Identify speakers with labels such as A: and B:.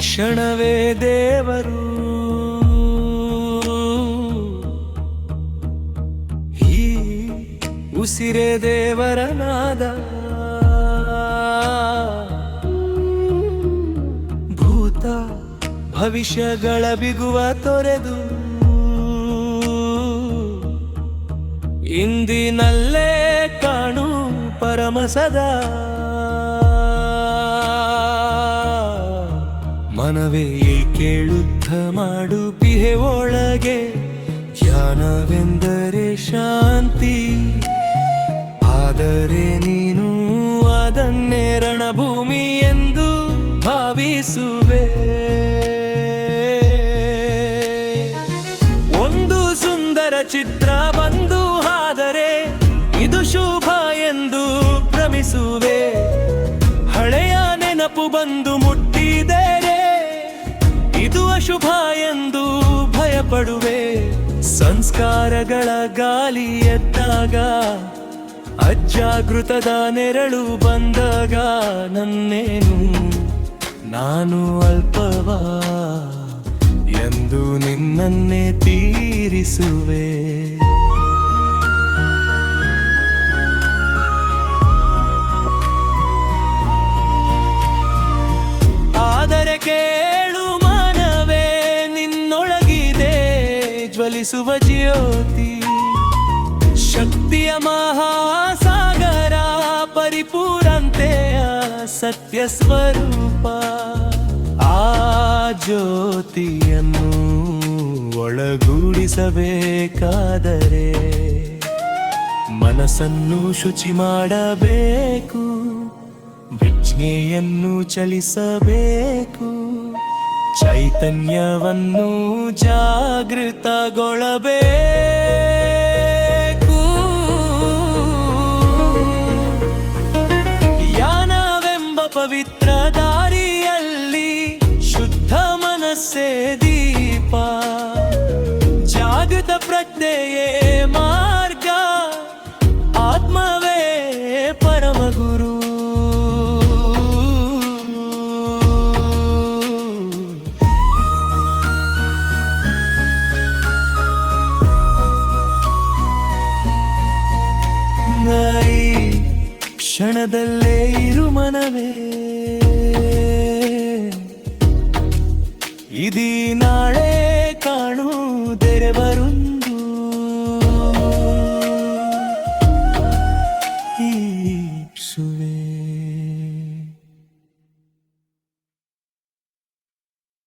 A: ಕ್ಷಣವೇ ದೇವರು. ಈ ಉಸಿರೆ ದೇವರ ನಾದ ಭೂತ ಭವಿಷ್ಯಗಳ ಬಿಗುವ ತೊರೆದು ಇಂದಿನಲ್ಲೇ ಕಾಣು ಪರಮ ಸದಾ. ಮನವೇ ಕೇಳುತ್ತ ಮಾಡು ಪಿಹೆ ಒಳಗೆ? ಧ್ಯಾನವೆಂದರೆ ಶಾಂತಿ. ಆದರೆ ನೀನು ಅದನ್ನೇ ರಣಭೂಮಿ ಎಂದು ಭಾವಿಸುವೆ. ಒಂದು ಸುಂದರ ಚಿತ್ರ ಬಂದು ಆದರೆ ಇದು ಶುಭ ಎಂದು ಭ್ರಮಿಸುವೆ. ಹಳೆಯ ನೆನಪು ಬಂದು ಮುಟ್ಟಿದರೆ ಅಶುಭ ಎಂದು ಭಯಪಡುವೆ. ಸಂಸ್ಕಾರಗಳ ಗಾಲಿ ಎದ್ದಾಗ, ಅಜಾಗೃತದ ನೆರಳು ಬಂದಾಗ ನನ್ನೇನು? ನಾನು ಅಲ್ಪವಾ? ಎಂದು ನಿನ್ನನ್ನೇ ತೀರಿಸುವೆ. ಜ್ವಲಿಸುವ ಜ್ಯೋತಿ. ಶಕ್ತಿಯ ಮಹಾಸಾಗರ ಪರಿಪೂರಂತೆಯ ಸತ್ಯ ಸ್ವರೂಪ. ಆ ಜ್ಯೋತಿಯನ್ನು ಒಳಗೂಡಿಸಬೇಕಾದರೆ ಮನಸ್ಸನ್ನು ಶುಚಿ ಮಾಡಬೇಕು, ವಿಜ್ಞೆಯನ್ನು ಚಲಿಸಬೇಕು. ಚೈತನ್ಯವನ್ನು ಜಾಗೃತಗೊಳ್ಳಬೇಕು. ಯಾನವೆಂಬ ಪವಿತ್ರ ದೇಹದಲ್ಲೇ ಇರು ಮನವೇ. ಇದೀ ನಾಳೆ ಕಾಣು ತೆರೆವರೊಂದು ಈ